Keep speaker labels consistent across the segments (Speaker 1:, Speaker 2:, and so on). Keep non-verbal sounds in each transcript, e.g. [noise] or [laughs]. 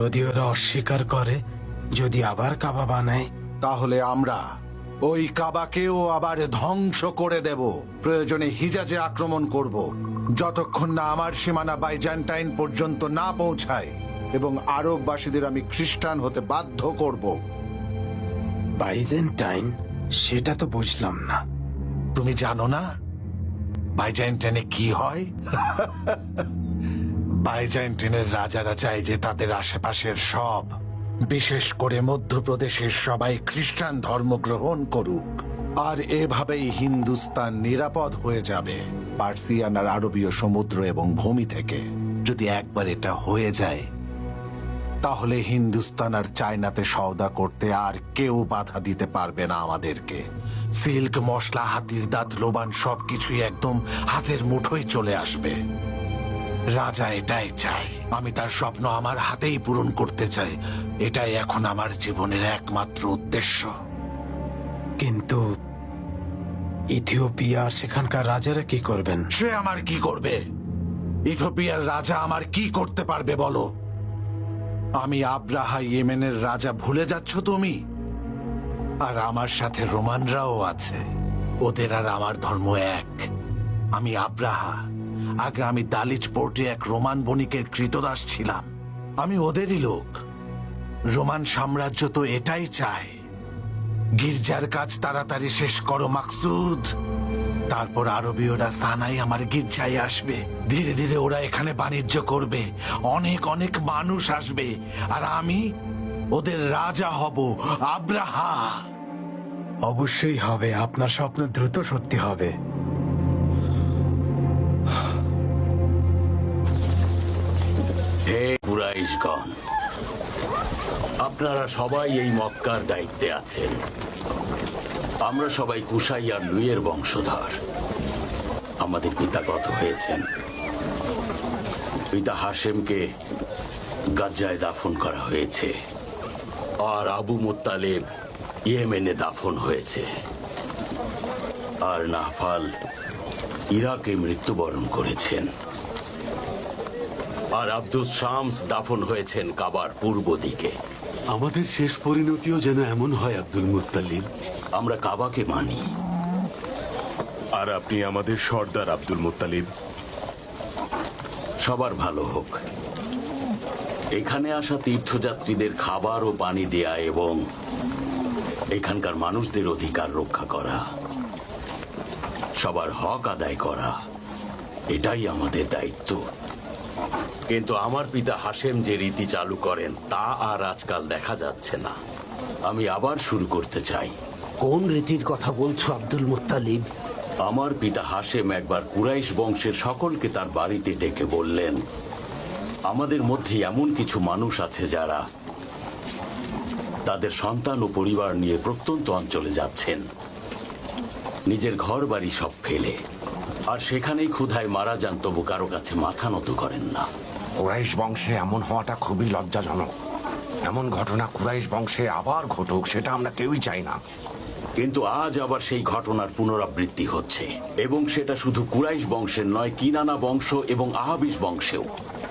Speaker 1: যদি ওরা অস্বীকার করে যদি আবার কাবা বানায়।
Speaker 2: তাহলে আমরা ওই কাবাকেও আবার ধ্বংস করে দেব। প্রয়োজনে হিজাজে আক্রমণ করব যতক্ষণ না আমার সীমানা বাইজান্টাইন পর্যন্ত না পৌঁছায় এবং আরববাসীদের আমি খ্রিস্টান হতে বাধ্য করব।
Speaker 1: বাইজেন্টাইন? সেটা তো বুঝলাম না।
Speaker 2: তুমি জানো না বাইজান্টাইনে কি হয়? [laughs] বাইজান্টাইনের রাজারা চায় যে তাদের আশেপাশের সব, বিশেষ করে মধ্যপ্রদেশের সবাই খ্রিস্টান ধর্ম গ্রহণ করুক। আর এভাবেই হিন্দুস্তান নিরাপদ হয়ে যাবে, পার্সিয়ান আর আরবীয় সমুদ্র এবং ভূমি থেকে। যদি একবার এটা হয়ে যায়, তাহলে হিন্দুস্তান আর চায়নাতে সওদা করতে আর কেউ বাধা দিতে পারবে না আমাদেরকে। সিল্ক, মশলা, হাতির দাঁত, লোবান সবকিছুই একদম হাতের মুঠোয় চলে আসবে। রাজা এটাই চায়। আমি তার স্বপ্ন আমার হাতেই পূরণ করতে চাই। এটাই এখন আমার জীবনের একমাত্র উদ্দেশ্য।
Speaker 1: কিন্তু ইথিওপিয়া সেখানকার রাজারা কি করবেন?
Speaker 2: সে আমার কি করবে? ইথিওপিয়ার রাজা আমার কি করতে পারবে বলো? আমি আব্রাহা ইয়েমেনের রাজা ভুলে যাচ্ছ তুমি? আর আমার সাথে রোমানরাও আছে। ওদের আর আমার ধর্ম এক। আমি আব্রাহা। আগে আমি দালিচ পোর্টে এক রোমান বণিকের কৃতদাস ছিলাম। আমি ওদেরই লোক। রোমান সাম্রাজ্য তো এটাই চায়। গির্জার কাজ তাড়াতাড়ি শেষ করো, মাকসুদ। তারপর আরবীয়রা সানাই আমার গির্জায় আসবে। ধীরে ধীরে ওরা এখানে বাণিজ্য করবে। অনেক অনেক মানুষ আসবে। আর আমি ওদের রাজা হব আব্রাহা
Speaker 1: অবশ্যই হবে। আপনার স্বপ্ন দ্রুত সত্যি হবে।
Speaker 3: হে কুরাইশগণ, আপনারা সবাই এই মক্কার দায়িত্বে আছেন। আমরা সবাই কুসাই আর লুইয়ের বংশধর। আমাদের পিতা গত হয়েছেন। পিতা হাশেমকে গাজ্জায় দাফন করা হয়েছে আর আবু মুত্তালেব ইয়েমেনে দাফন হয়েছে। আর নাফাল ইরাকে মৃত্যুবরণ করেছেন। আর আব্দুল শামস দাফন হয়েছেন কাবার পূর্ব দিকে।
Speaker 4: আমাদের শেষ পরিণতিও যেন এমন হয় আব্দুল মুত্তালিব।
Speaker 3: আমরা কাবাকে মানি।
Speaker 5: আর আপনি আমাদের সর্দার আব্দুল মুত্তালিব।
Speaker 3: সবার ভালো হোক। এখানে আসা তীর্থযাত্রীদের খাবার ও পানি দেয়া এবং এখানকার মানুষদের অধিকার রক্ষা করা। সবার হক আদায় করা। এটাই আমাদের দায়িত্ব। কিন্তু আমার পিতা হাসেম যে রীতি চালু করেন তা আর আজকাল দেখা যাচ্ছে না। আমি আবার শুরু করতে চাই।
Speaker 6: কোন রীতির কথা বলছো আব্দুল মুত্তালিব?
Speaker 3: আমার পিতা হাসেম একবার কুরাইশ বংশের সকলকে তার বাড়িতে ডেকে বললেন আমাদের মধ্যে এমন কিছু মানুষ আছে যারা তাদের সন্তান ও পরিবার নিয়ে প্রত্যন্ত অঞ্চলে যাচ্ছেন। নিজের ঘর বাড়ি সব ফেলে। আর সেখানেই ক্ষুধায় মারা যান তবু কারও কাছে মাথা নত করেন না।
Speaker 7: কুরাইশ বংশে এমন হওয়াটা খুবই লজ্জাজনক। এমন ঘটনা কুরাইশ বংশে আবার ঘটুক সেটা আমরা কেউই চাই না।
Speaker 3: কিন্তু আজ আবার সেই ঘটনার পুনরাবৃত্তি হচ্ছে এবং সেটা শুধু কুরাইশ বংশের নয় কিনানা বংশ এবং আহাবিস বংশেও।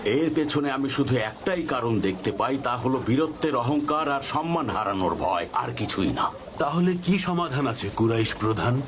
Speaker 3: এর পেছনে আমি শুধু একটাই কারণ দেখতে পাই তা হলো বীরত্বের অহংকার আর সম্মান হারানোর ভয় আর কিছুই না।
Speaker 4: তাহলে কি সমাধান আছে কুরাইশ প্রধান?